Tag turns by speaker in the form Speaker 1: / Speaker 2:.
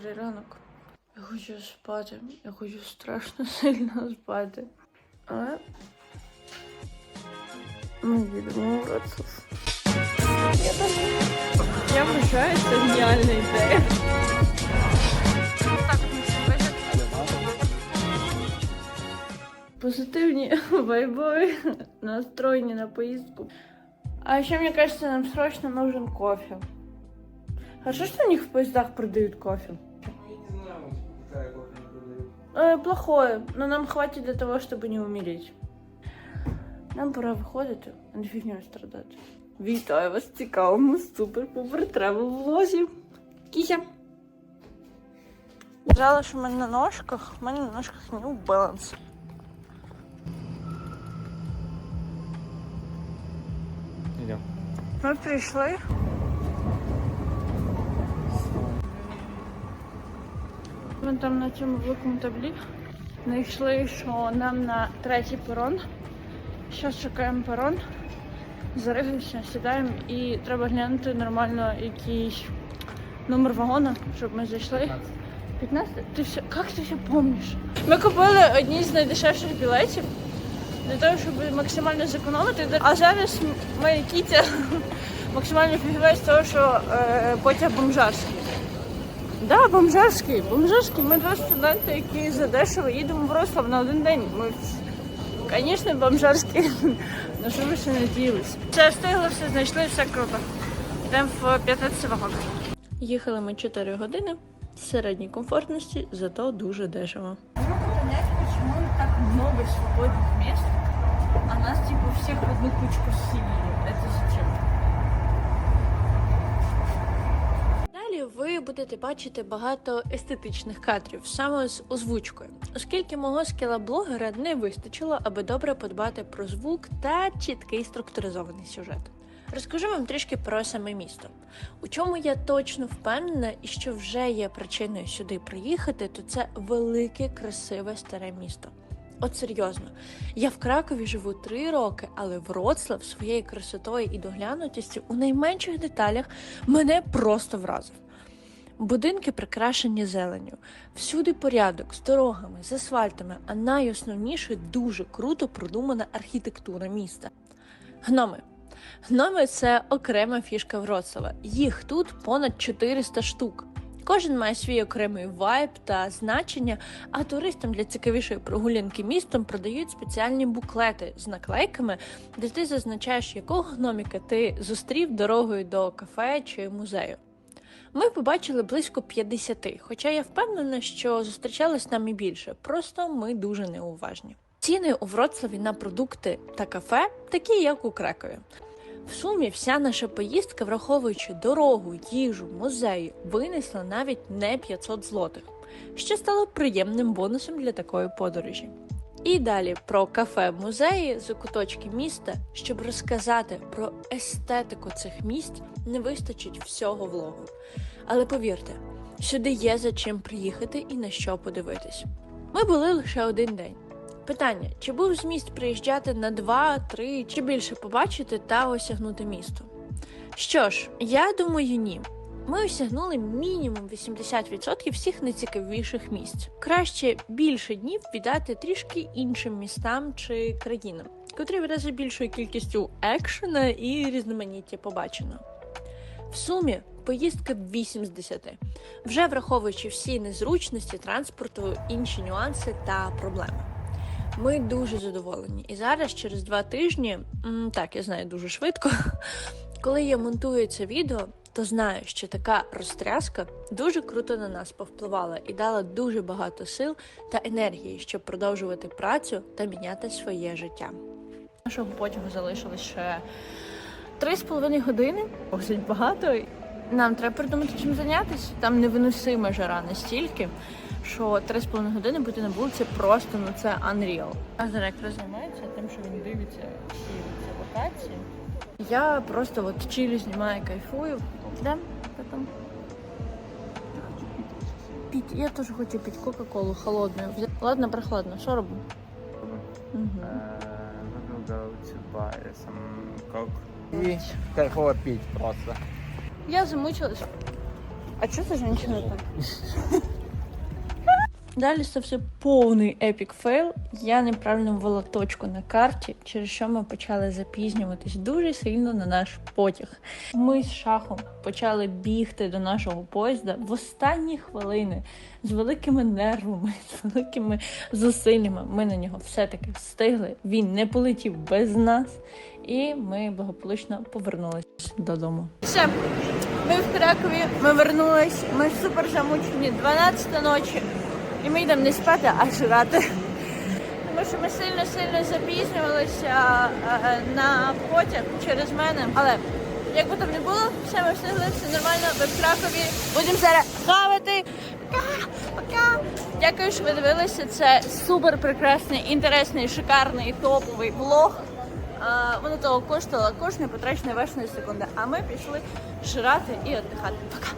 Speaker 1: вже ранок. Я хочу спати. Я хочу страшно сильно спати. Але ми їдемо в Вроцлав. Я так... Я вважаю, це геніальна ідея. Позитивні вайбові, настроєні на поїздку. А еще, мне кажется, нам срочно нужен кофе. Хорошо, что у них в поездах продают кофе. Э, плохое, но нам хватит для того, чтобы не умереть. Нам пора виходити, а не фігньою страдати. Вітаю вас в цікавому супер-пупер тревел влозі. Кіся. Казала, що в мене на ножках, в мене на ножках New Balance.
Speaker 2: Идем.
Speaker 1: Ми прийшли. Ми там на цьому великому таблі знайшли, що нам на третій перон. Зараз чекаємо перон. Заригався, сідаємо і треба глянути нормально якийсь номер вагона, щоб ми зайшли. 15? Ти все, як ти все пам'ятаєш? Ми купили одні з найдешевших білетів для того, щоб максимально зекономити. А зараз ми кітя максимально фігівець з того, що е, потяг бомжарський. Да, бомжарський, бомжарський. Ми два студенти, які задешево їдемо в Вроцлав на один день. Ми, звісно, бомжарський. На що ви ще надіялись? Все встигли, все знайшли, все круто. Йдемо в 15 вагон. Їхали ми 4 години в середній комфортності, зато дуже дешево. понять, почему так много свободных мест, а нас типа всех в одну кучку селили. Это зачем? Далі будете бачити багато естетичних кадрів саме з озвучкою, оскільки мого скіла блогера не вистачило, аби добре подбати про звук та чіткий структуризований сюжет. Розкажу вам трішки про саме місто. У чому я точно впевнена і що вже є причиною сюди приїхати, то це велике, красиве старе місто. От серйозно, я в Кракові живу три роки, але Вроцлав своєю красотою і доглянутістю у найменших деталях мене просто вразив. Будинки прикрашені зеленню, всюди порядок з дорогами, з асфальтами, а найосновніше дуже круто продумана архітектура міста. Гноми. Гноми це окрема фішка Вроцлава. Їх тут понад 400 штук. Кожен має свій окремий вайб та значення, а туристам для цікавішої прогулянки містом продають спеціальні буклети з наклейками, де ти зазначаєш, якого гноміка ти зустрів дорогою до кафе чи музею. Ми побачили близько 50, хоча я впевнена, що зустрічались нам і більше, просто ми дуже неуважні. Ціни у Вроцлаві на продукти та кафе такі, як у Кракові. В сумі вся наша поїздка, враховуючи дорогу, їжу, музеї, винесла навіть не 500 злотих, що стало приємним бонусом для такої подорожі. І далі про кафе музеї з куточки міста, щоб розказати про естетику цих місць, не вистачить всього влогу. Але повірте, сюди є за чим приїхати і на що подивитись. Ми були лише один день. Питання: чи був зміст приїжджати на два, три чи більше побачити та осягнути місто? Що ж, я думаю, ні. Ми осягнули мінімум 80% всіх найцікавіших місць. Краще більше днів віддати трішки іншим містам чи країнам, котрі врази більшою кількістю екшена і різноманіття побачено. В сумі поїздка 8 з 10, вже враховуючи всі незручності транспорту, інші нюанси та проблеми. Ми дуже задоволені. І зараз, через два тижні, так я знаю дуже швидко, коли я монтую це відео, то знаю, що така розтряска дуже круто на нас повпливала і дала дуже багато сил та енергії, щоб продовжувати працю та міняти своє життя. Нашого потягу залишилось ще три з половиною години. Досить багато. Нам треба придумати чим зайнятися. Там невиносима жара настільки, що три з половиною години бути на вулиці просто ну це unreal. А директор займається тим, що він дивиться всі ці локації. Я просто от чилю, знімаю, кайфую. Да, потом. Пить. Я тоже хочу пить Кока-Колу холодную. Ладно, прохладно. Робимо? Угу.
Speaker 2: We will go to buy some coke. И кайфово пить просто.
Speaker 1: Я замучилась. А что за женщина так? Далі це все повний епік фейл. Я неправильно ввела точку на карті, через що ми почали запізнюватись дуже сильно на наш потяг. Ми з шахом почали бігти до нашого поїзда в останні хвилини з великими нервами, з великими зусиллями. Ми на нього все-таки встигли. Він не полетів без нас, і ми благополучно повернулися додому. Все, ми в Кракові, ми вернулись, ми супер замучені, 12 ночі. І ми йдемо не спати, а жрати. Тому що ми сильно-сильно запізнювалися е, на потяг через мене. Але як би там не було, все ми встигли, все нормально, ми в Кракові. Будемо зараз хавати. Пока, пока. Дякую, що ви дивилися. Це супер прекрасний, інтересний, шикарний, топовий влог. Воно того коштувало кожної потраченої вашої секунди. А ми пішли жрати і віддихати. Пока.